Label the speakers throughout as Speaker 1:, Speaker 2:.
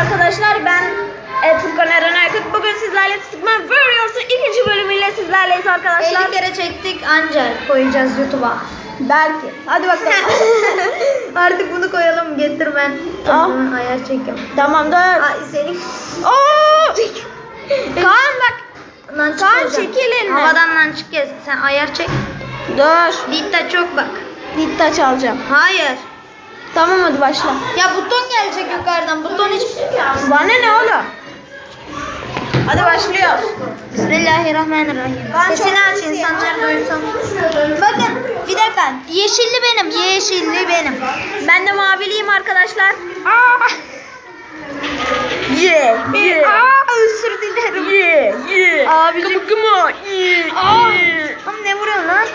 Speaker 1: arkadaşlar ben e, Furkan Eren Aykut. Bugün sizlerle Stickman Warriors'ın ikinci bölümüyle sizlerleyiz arkadaşlar.
Speaker 2: 50 kere çektik anca koyacağız YouTube'a.
Speaker 1: Belki. Hadi bakalım.
Speaker 2: Artık bunu koyalım getir ben. Tamam, ayar çekiyorum.
Speaker 1: tamam dur.
Speaker 2: Ay senin.
Speaker 1: Oo! Kaan bak.
Speaker 2: Lan
Speaker 1: Kaan, çekil elinden.
Speaker 2: Havadan lan çık. Sen ayar çek.
Speaker 1: Dur.
Speaker 2: Litta çok bak.
Speaker 1: Litta çalacağım.
Speaker 2: Hayır.
Speaker 1: Tamam hadi başla.
Speaker 2: Ya buton gelecek yukarıdan. Buton hiç...
Speaker 1: Bana ne oğlum? Hadi başlıyor.
Speaker 2: Bismillahirrahmanirrahim.
Speaker 1: Ben
Speaker 2: Sesini aç insanlar duysun. Bakın bir dakika. Yeşilli benim. Yeşilli benim.
Speaker 1: Ben de maviliyim arkadaşlar. Ye, ye.
Speaker 2: Aa, özür dilerim.
Speaker 1: Ye, ye.
Speaker 2: Abicim.
Speaker 1: Kımı, ye,
Speaker 2: Aa. Oğlum ne vuruyorsun lan?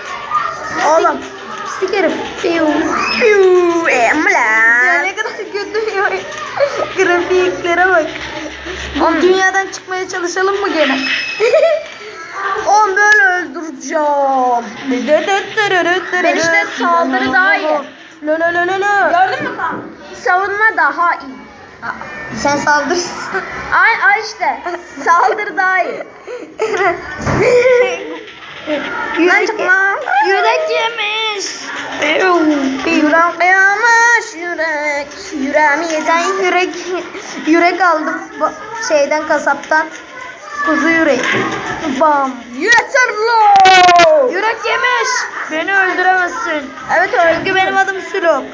Speaker 1: Oğlum.
Speaker 2: Pislik herif. Piu.
Speaker 1: Piu,
Speaker 2: Ya
Speaker 1: emla.
Speaker 2: ne kadar kötü ya. Grafiklere bak. Bu dünyadan çıkmaya çalışalım mı gene?
Speaker 1: Oğlum böyle öldüreceğim. Ben işte saldırı daha iyi. Lö lö lö lö lö. Gördün mü kan? Savunma daha iyi.
Speaker 2: Sen saldırsın.
Speaker 1: Ay ay işte. Saldırı daha iyi. Lan çıkma.
Speaker 2: Yürek yemiş.
Speaker 1: Yüreğimi yedin.
Speaker 2: Sen yürek yürek aldım şeyden kasaptan. Kuzu yürek. Bam.
Speaker 1: Yeter lo.
Speaker 2: Yürek yemiş. Beni öldüremezsin.
Speaker 1: Evet.
Speaker 2: Çünkü benim adım Sülo.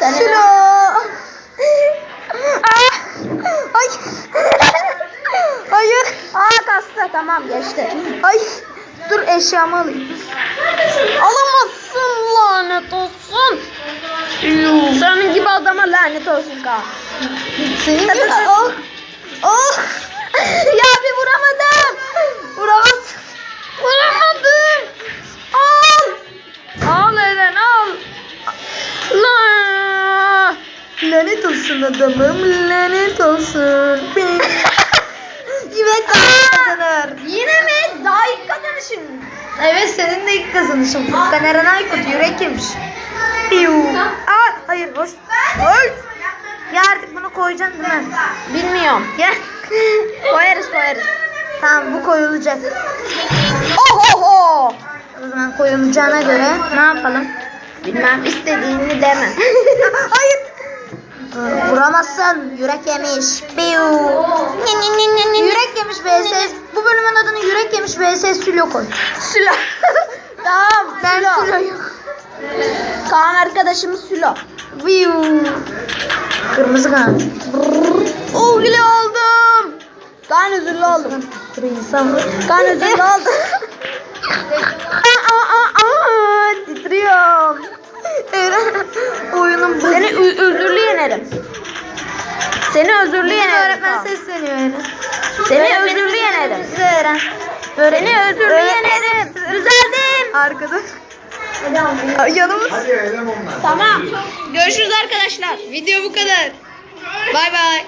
Speaker 1: Senin-
Speaker 2: Sülo. Ah. Ay. Hayır.
Speaker 1: Aa kastı tamam geçti.
Speaker 2: Ay. Dur eşyamı alayım.
Speaker 1: Alamazsın lanet olsun. Senin gibi adama lanet olsun ka.
Speaker 2: Senin gibi. Oh. Oh.
Speaker 1: ya bir vuramadım.
Speaker 2: Vuramazsın.
Speaker 1: Vuramadım. Al. Al Eren al. La.
Speaker 2: Lanet olsun adamım. Lanet olsun. Yürek kazanır.
Speaker 1: Yine mi? Daha ilk kazanışın.
Speaker 2: Evet senin de ilk kazanışın. Furkan Eren Aykut yürek yemiş. Piu. Aa, hayır hoş. Hoş. Ya artık bunu koyacaksın değil mi?
Speaker 1: Bilmiyorum.
Speaker 2: Gel.
Speaker 1: Koyarız koyarız.
Speaker 2: tamam bu koyulacak.
Speaker 1: Oh oh.
Speaker 2: O zaman koyulacağına göre ne yapalım?
Speaker 1: Bilmem istediğini deme.
Speaker 2: hayır. Vuramazsın. Yürek yemiş. Piu. Yürek yemiş vs. Bu bölümün adını yürek yemiş vs. Sülo koy.
Speaker 1: Sülo. tamam.
Speaker 2: Ben
Speaker 1: Sülo.
Speaker 2: Sülo'yum.
Speaker 1: Kaan arkadaşımız Sülo.
Speaker 2: Kırmızı kan.
Speaker 1: Oh bile oldum. Kaan özürlü oldum.
Speaker 2: İnsan.
Speaker 1: Kaan özürlü oldum.
Speaker 2: aa, aa, aa, titriyorum. Eren, oyunun bu.
Speaker 1: Seni özürlü yenerim. Seni özürlü
Speaker 2: Bizim
Speaker 1: yenerim.
Speaker 2: öğretmen
Speaker 1: Kaan.
Speaker 2: sesleniyor Eren.
Speaker 1: Seni özürlü yenerim.
Speaker 2: Size.
Speaker 1: Seni özürlü yenerim. Düzeldim.
Speaker 2: Arkadaş. Yanımız.
Speaker 3: Hadi eylem onlar.
Speaker 1: Tamam. Görüşürüz arkadaşlar.
Speaker 2: Video bu kadar. Bay bay.